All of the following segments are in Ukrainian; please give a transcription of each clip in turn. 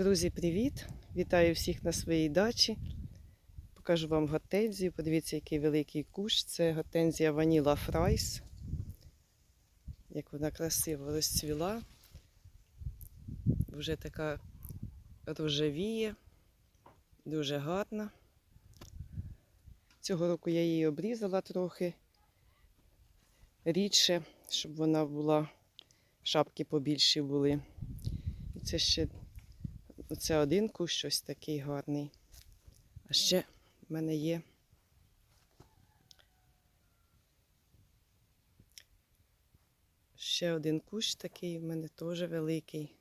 Друзі, привіт! Вітаю всіх на своїй дачі. Покажу вам гортензію. Подивіться, який великий кущ. Це гортензія Vanilla Fries. Як вона красиво розцвіла. Вже така рожевіє, дуже гарна. Цього року я її обрізала трохи рідше, щоб вона була, шапки побільші були. Це ще Оце один кущ щось такий гарний. А ще в мене є. Ще один кущ такий в мене теж великий.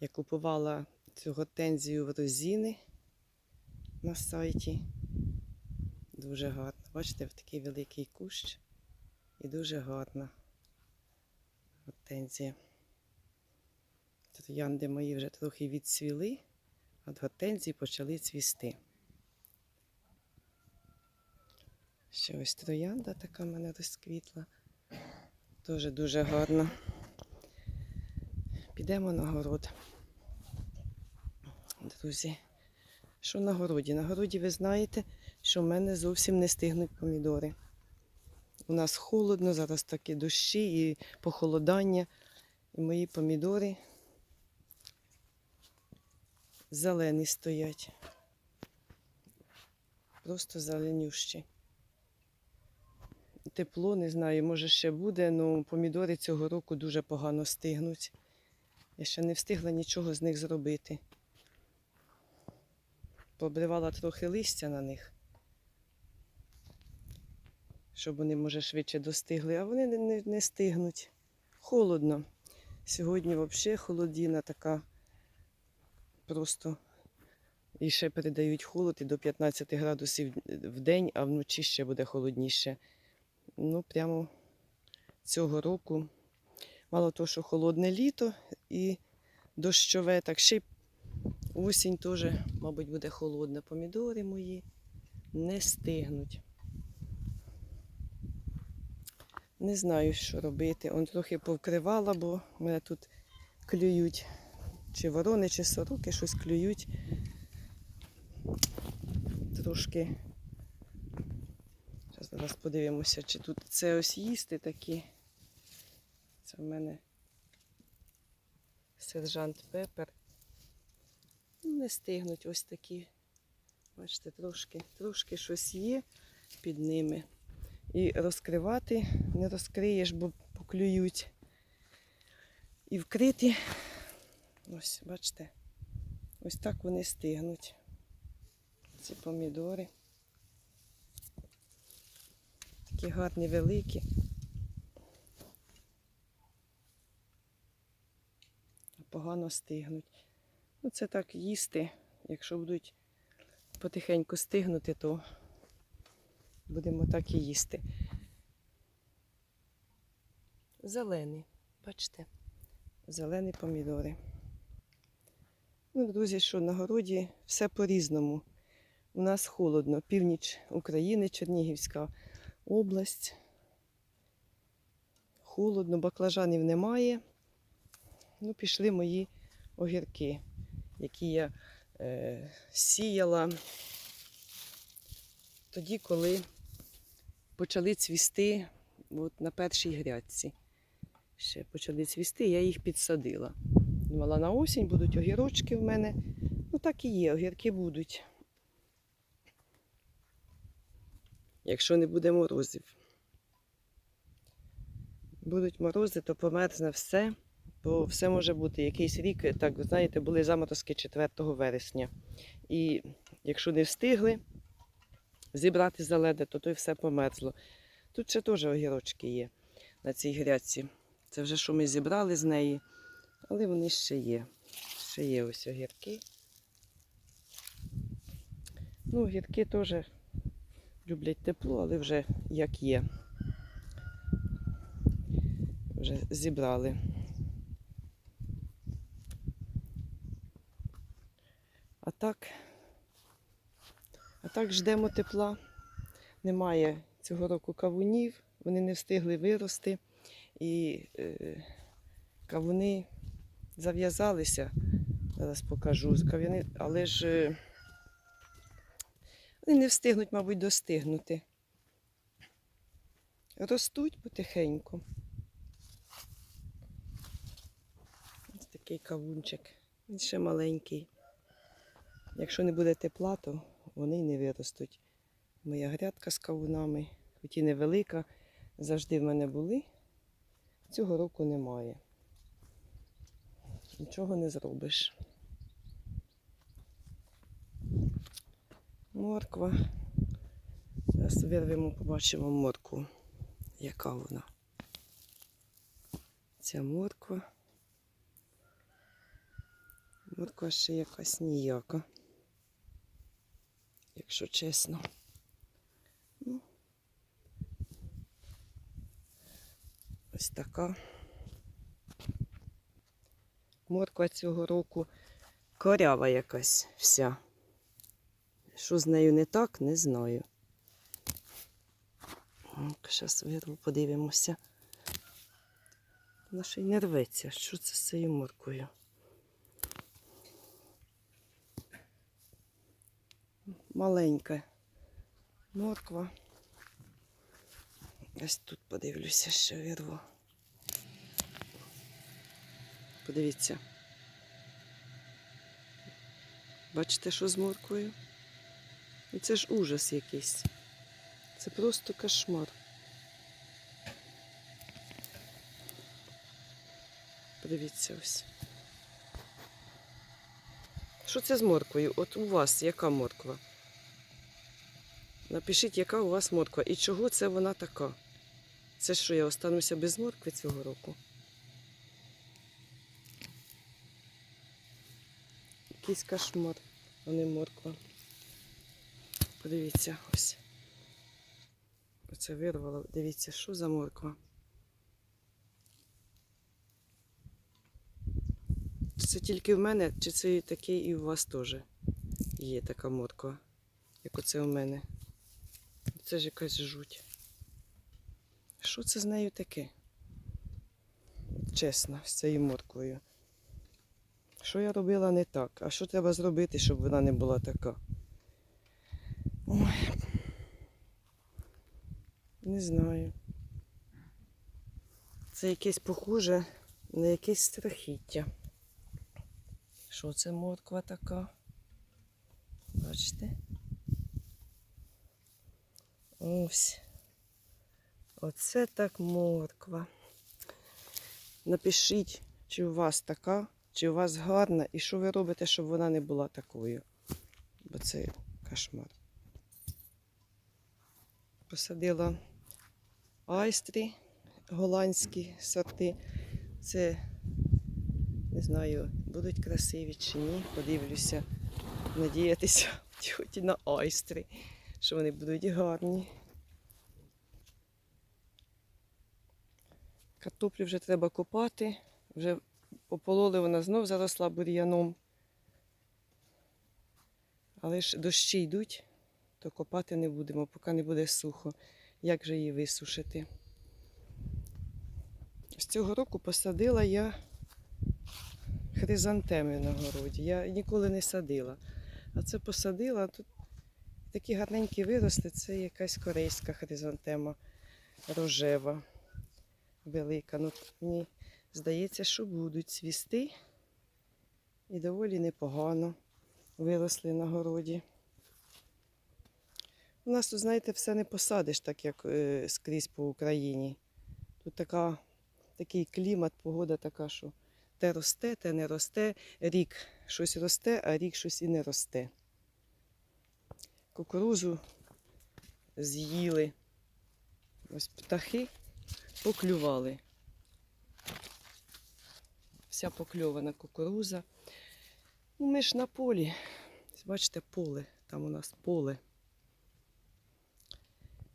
Я купувала цю гортензію в розіни на сайті. Дуже гарно. Бачите, такий великий кущ і дуже гарна гортензія. Троянди мої вже трохи відцвіли, а от гортензії почали цвісти. Ще ось троянда така в мене розквітла. Теж дуже гарна. Підемо на город. Друзі, що на городі? На городі ви знаєте, що в мене зовсім не стигнуть помідори. У нас холодно, зараз такі дощі і похолодання. І мої помідори зелені стоять. Просто зеленющі. Тепло, не знаю, може ще буде, але помідори цього року дуже погано стигнуть. Я ще не встигла нічого з них зробити. Побривала трохи листя на них, щоб вони, може, швидше достигли, а вони не, не, не стигнуть. Холодно. Сьогодні взагалі холодіна така просто і ще передають холод і до 15 градусів в день, а вночі ще буде холодніше. Ну, прямо цього року. Мало того, що холодне літо і дощове, так ще й осінь теж, мабуть, буде холодна. Помідори мої не стигнуть. Не знаю, що робити. Он трохи повкривала, бо мене тут клюють чи ворони, чи сороки щось клюють. Трошки. Зараз зараз подивимося, чи тут це ось їсти такі. Це в мене сержант Пепер. Ну, Не стигнуть ось такі. Бачите, трошки, трошки щось є під ними. І розкривати не розкриєш, бо поклюють. І вкриті Ось, бачите, ось так вони стигнуть. Ці помідори. Такі гарні, великі. Погано стигнуть. Ну, це так їсти. Якщо будуть потихеньку стигнути, то будемо так і їсти. Зелений, бачите, зелені помідори. Ну, друзі, що на городі все по-різному. У нас холодно, північ України, Чернігівська область. Холодно, баклажанів немає. Ну, пішли мої огірки, які я е, сіяла тоді, коли почали цвісти от на першій грядці. Ще почали цвісти, я їх підсадила. Думала, на осінь будуть огірочки в мене. Ну так і є, огірки будуть. Якщо не буде морозів. Будуть морози, то померзне все, бо все може бути. Якийсь рік, так, знаєте, були заморозки 4 вересня. І якщо не встигли зібрати заледи, то то й все померзло. Тут ще теж огірочки є на цій грядці. Це вже що ми зібрали з неї. Але вони ще є. Ще є ось огірки. Ну, огірки теж люблять тепло, але вже як є. Вже зібрали. А так, а так ждемо тепла. Немає цього року кавунів, вони не встигли вирости. І е, кавуни зав'язалися. Зараз покажу. Але ж е, вони не встигнуть, мабуть, достигнути. Ростуть потихеньку. Ось такий кавунчик. Він ще маленький. Якщо не буде тепла, то вони й не виростуть. Моя грядка з кавунами, хоч і невелика, завжди в мене були. Цього року немає. Нічого не зробиш. Морква. Зараз вирвемо, побачимо моркву, яка вона. Ця морква. Морква ще якась ніяка, якщо чесно. Ну, ось така. Морква цього року корява якась вся. Що з нею не так, не знаю. Зараз вирву, подивимося. Вона ще й не рветься. Що це з цією морквою? Маленька морква. Ось тут подивлюся, що вирву. Подивіться. Бачите, що з морквою? І це ж ужас якийсь. Це просто кошмар. Подивіться ось. Що це з морквою? От у вас яка морква? Напишіть, яка у вас морква і чого це вона така? Це що, я остануся без моркви цього року? Якийсь кошмар, а не морква. Подивіться, ось. Оце вирвало. Дивіться, що за морква. Це тільки в мене, чи це такий і у вас теж є така морква, як оце у мене. Це ж якась жуть. Що це з нею таке? Чесно, з цією морквою. Що я робила не так? А що треба зробити, щоб вона не була така? Ой. Не знаю. Це якесь похоже на якесь страхіття. Що це морква така? Бачите? Ось. Оце так морква. Напишіть, чи у вас така, чи у вас гарна, і що ви робите, щоб вона не була такою. Бо це кошмар. Посадила айстрі голландські сорти. Це не знаю, будуть красиві чи ні. Подивлюся, надіятися хоч на айстри, що вони будуть гарні. Картоплю вже треба копати. Вже попололи вона знов заросла бур'яном. Але ж дощі йдуть, то копати не будемо, поки не буде сухо. Як же її висушити? З цього року посадила я хризантеми на городі. Я ніколи не садила. А це посадила. Тут такі гарненькі виросли. Це якась корейська хризантема рожева, велика. Ну, мені здається, що будуть цвісти. І доволі непогано виросли на городі. У нас тут, знаєте, все не посадиш, так як е, скрізь по Україні. Тут така, такий клімат, погода така, що те росте, те не росте. Рік щось росте, а рік щось і не росте. Кукурузу з'їли. Ось птахи поклювали. Вся покльована кукуруза. Ну, ми ж на полі. Бачите, поле. Там у нас поле.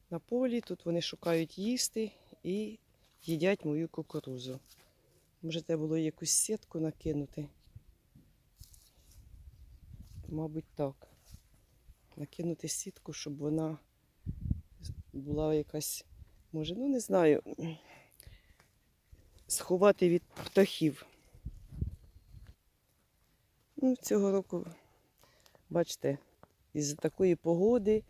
На полі тут вони шукають їсти і їдять мою кукурузу. Може, треба було якусь сітку накинути. Мабуть, так. Накинути сітку, щоб вона була якась, може, ну не знаю, сховати від птахів. Ну, цього року, бачите, із такої погоди,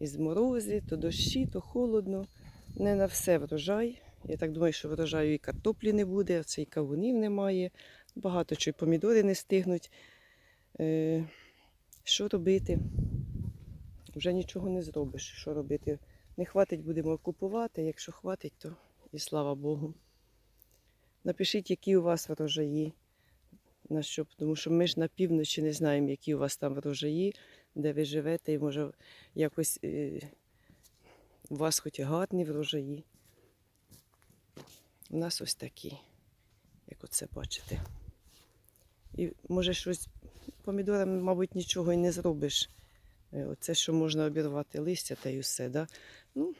із морози, то дощі, то холодно. Не на все врожай. Я так думаю, що врожаю і картоплі не буде, а це і кавунів немає. Багато чого, і помідори не стигнуть. Е, що робити? Вже нічого не зробиш. Що робити? Не хватить, будемо купувати. Якщо хватить, то і слава Богу. Напишіть, які у вас врожаї. На що, тому що ми ж на півночі не знаємо, які у вас там врожаї, де ви живете, і може якось е, у вас хоч і гарні врожаї. У нас ось такі, як оце бачите. І може щось помідорами, мабуть, нічого і не зробиш. Е, Оце, що можна обірвати листя та й усе. Да? Ну,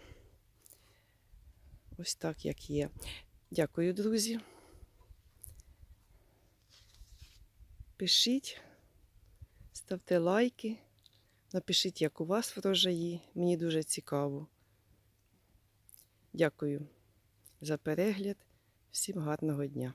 ось так, як є. Дякую, друзі. Пишіть, ставте лайки, напишіть, як у вас врожаї. Мені дуже цікаво. Дякую за перегляд. Всім гарного дня!